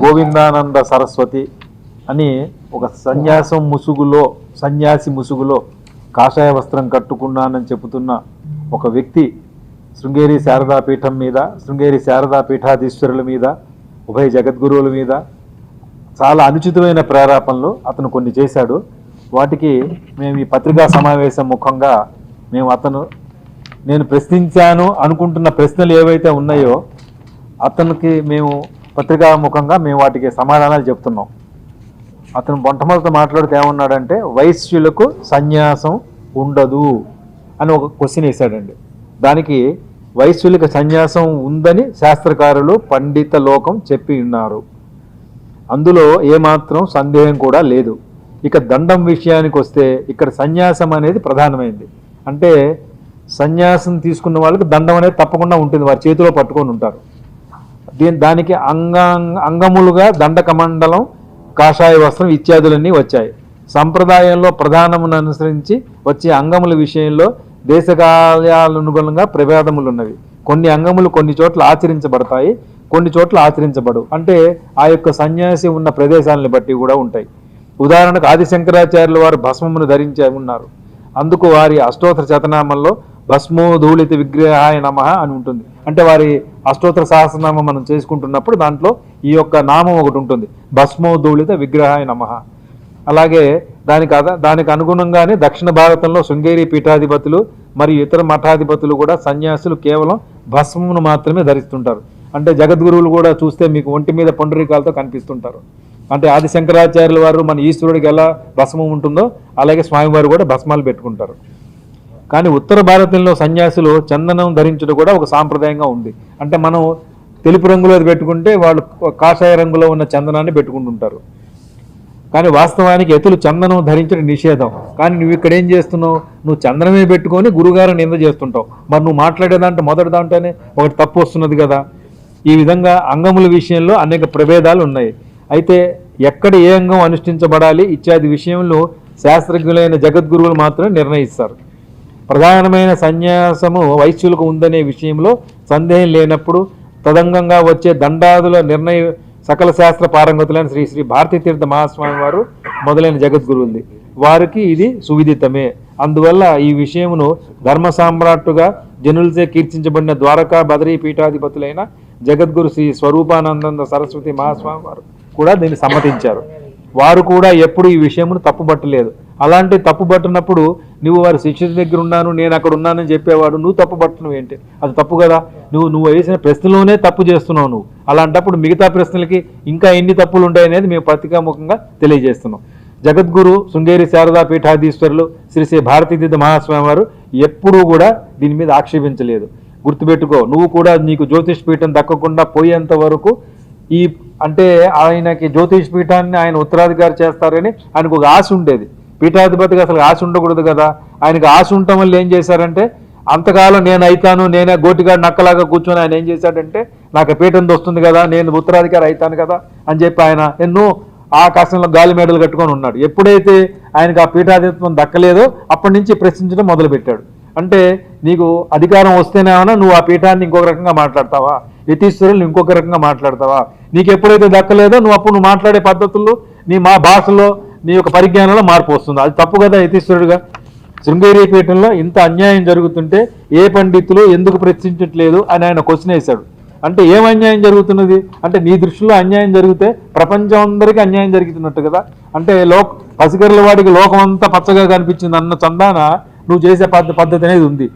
గోవిందానంద సరస్వతి అని ఒక సన్యాసం ముసుగులో సన్యాసి ముసుగులో కాషాయ వస్త్రం కట్టుకున్నానని చెబుతున్న ఒక వ్యక్తి శృంగేరి శారదా పీఠం మీద శృంగేరి శారదా పీఠాధీశ్వరుల మీద ఉభయ జగద్గురువుల మీద చాలా అనుచితమైన ప్రేరేపణలు అతను కొన్ని చేశాడు. వాటికి మేము ఈ పత్రికా సమావేశం ముఖంగా మేము అతను నేను ప్రశ్నించాను అనుకుంటున్న ప్రశ్నలు ఏవైతే ఉన్నాయో అతనికి మేము పత్రికా ముఖంగా మేము వాటికి సమాధానాలు చెప్తున్నాం. అతను మొట్టమొదట మాట్లాడితే ఏమన్నాడంటే వైశ్యులకు సన్యాసం ఉండదు అని ఒక క్వశ్చన్ వేశాడండి. దానికి వైశ్యులకు సన్యాసం ఉందని శాస్త్రకారులు పండిత లోకం చెప్పి ఉన్నారు. అందులో ఏమాత్రం సందేహం కూడా లేదు. ఇక దండం విషయానికి వస్తే ఇక్కడ సన్యాసం అనేది ప్రధానమైంది. అంటే సన్యాసం తీసుకున్న వాళ్ళకి దండం అనేది తప్పకుండా ఉంటుంది. వారి చేతిలో పట్టుకొని ఉంటారు. దీని దానికి అంగ అంగములుగా దండకమండలం కాషాయ వస్త్రం ఇత్యాదులన్నీ వచ్చాయి. సంప్రదాయంలో ప్రధానమును అనుసరించి వచ్చే అంగముల విషయంలో దేశకాలయాలనుగుణంగా ప్రభేదములు ఉన్నవి కొన్ని అంగములు కొన్ని చోట్ల ఆచరించబడతాయి కొన్ని చోట్ల ఆచరించబడు అంటే ఆ యొక్క సన్యాసి ఉన్న ప్రదేశాలను బట్టి కూడా ఉంటాయి. ఉదాహరణకు ఆదిశంకరాచార్యులు వారు భస్మమును ధరించి ఉన్నారు. అందుకు వారి అష్టోత్తర శతనామంలో భస్మో ధూళిత విగ్రహాయ నమ అని ఉంటుంది. అంటే వారి అష్టోత్తర సహస్రనామం మనం చేసుకుంటున్నప్పుడు దాంట్లో ఈ యొక్క నామం ఒకటి ఉంటుంది. భస్మో ధూళిత విగ్రహాయ నమ. అలాగే దానికి అద దానికి అనుగుణంగానే దక్షిణ భారతంలో శృంగేరి పీఠాధిపతులు మరియు ఇతర మఠాధిపతులు కూడా సన్యాసులు కేవలం భస్మమును మాత్రమే ధరిస్తుంటారు. అంటే జగద్గురువులు కూడా చూస్తే మీకు ఒంటి మీద పండురీకాలతో కనిపిస్తుంటారు. అంటే ఆది శంకరాచార్యుల వారు మన ఈశ్వరుడికి ఎలా భస్మం ఉంటుందో అలాగే స్వామివారు కూడా భస్మాలు పెట్టుకుంటారు. కానీ ఉత్తర భారతంలో సన్యాసులు చందనం ధరించడం కూడా ఒక సాంప్రదాయంగా ఉంది. అంటే మనం తెలుపు రంగులో అది పెట్టుకుంటే వాళ్ళు కాషాయ రంగులో ఉన్న చందనాన్ని పెట్టుకుంటుంటారు. కానీ వాస్తవానికి ఎతులు చందనం ధరించడం నిషేధం. కానీ నువ్వు ఇక్కడ ఏం చేస్తున్నావు? నువ్వు చందనమే పెట్టుకొని గురుగారు నింద చేస్తుంటావు. మరి నువ్వు మాట్లాడేదంటే మొదటి దాంట్లోనే ఒకటి తప్పు వస్తున్నది కదా. ఈ విధంగా అంగముల విషయంలో అనేక ప్రభేదాలు ఉన్నాయి. అయితే ఎక్కడ ఏ అంగం అనుష్ఠించబడాలి ఇత్యాది విషయంలో శాస్త్రజ్ఞులైన జగద్గురువులు మాత్రమే నిర్ణయిస్తారు. ప్రధానమైన సన్యాసము వైశ్యులకు ఉందనే విషయంలో సందేహం లేనప్పుడు తదంగంగా వచ్చే దండాదుల నిర్ణయ సకల శాస్త్ర పారంగతులైన శ్రీ శ్రీ భారతీ తీర్థ మహాస్వామి వారు మొదలైన జగద్గురువుంది వారికి ఇది సువిదితమే. అందువల్ల ఈ విషయమును ధర్మ సామ్రాట్టుగా జనులచే కీర్తించబడిన ద్వారకా బదరీ పీఠాధిపతులైన జగద్గురు శ్రీ స్వరూపానందంద సరస్వతి మహాస్వామి వారు కూడా దీన్ని సమ్మతించారు. వారు కూడా ఎప్పుడు ఈ విషయమును తప్పుబట్టలేదు అలాంటి తప్పుబట్టినప్పుడు నువ్వు వారి శిష్యుడి దగ్గర ఉన్నాను నేను అక్కడ ఉన్నానని చెప్పేవాడు నువ్వు తప్పు పట్టడం ఏంటి? అది తప్పు కదా? నువ్వు నువ్వు వేసిన ప్రశ్నలోనే తప్పు చేస్తున్నావు నువ్వు. అలాంటప్పుడు మిగతా ప్రశ్నలకి ఇంకా ఎన్ని తప్పులు ఉంటాయనేది మేము పత్రికాముఖంగా తెలియజేస్తున్నాం. జగద్గురు శృంగేరి శారదా పీఠాధీశ్వరులు శ్రీ శ్రీ భారతీతీర్థ మహాస్వామి వారు ఎప్పుడూ కూడా దీని మీద ఆక్షేపించలేదు. గుర్తుపెట్టుకో నువ్వు కూడా నీకు జ్యోతిష్ పీఠం దక్కకుండా పోయేంత వరకు ఈ అంటే ఆయనకి జ్యోతిష్ పీఠాన్ని ఆయన ఉత్తరాధికారి చేస్తారని ఆయనకు ఒక ఆశ ఉండేది. పీఠాధిపతికి అసలు ఆశ ఉండకూడదు కదా. ఆయనకు ఆశ ఉండటం వల్ల ఏం చేశారంటే అంతకాలం నేను అవుతాను నేనే గోటిగా నక్కలాగా కూర్చొని ఆయన ఏం చేశాడంటే నాకు పీఠం వస్తుంది కదా నేను ఉత్తరాధికారి అవుతాను కదా అని చెప్పి ఆయన ఎన్నో ఆకాశంలో గాలి మేడలు కట్టుకొని ఉన్నాడు. ఎప్పుడైతే ఆయనకు ఆ పీఠాధిపత్యం దక్కలేదో అప్పటి నుంచి ప్రశ్నించడం మొదలుపెట్టాడు. అంటే నీకు అధికారం వస్తేనేమన్నా నువ్వు ఆ పీఠాన్ని ఇంకొక రకంగా మాట్లాడతావా? యతీశ్వరులు ఇంకొక రకంగా మాట్లాడతావా? నీకు ఎప్పుడైతే దక్కలేదో నువ్వు అప్పుడు నువ్వు మాట్లాడే పద్ధతుల్లో నీ మా భాషలో నీ యొక్క పరిజ్ఞానంలో మార్పు వస్తుంది. అది తప్పు కదా యతీశ్వరుడుగా? శృంగేరి పీఠంలో ఇంత అన్యాయం జరుగుతుంటే ఏ పండితులు ఎందుకు ప్రశ్నించట్లేదు అని ఆయన క్వశ్చన్ వేశాడు. అంటే ఏం అన్యాయం జరుగుతున్నది? అంటే నీ దృష్టిలో అన్యాయం జరిగితే ప్రపంచం అందరికీ అన్యాయం జరుగుతున్నట్టు కదా? అంటే లోక్ పసిగర్ల వాడికి లోకం అంతా పచ్చగా కనిపించింది అన్న చందాన నువ్వు చేసే పద్ధ పద్ధతి అనేది ఉంది.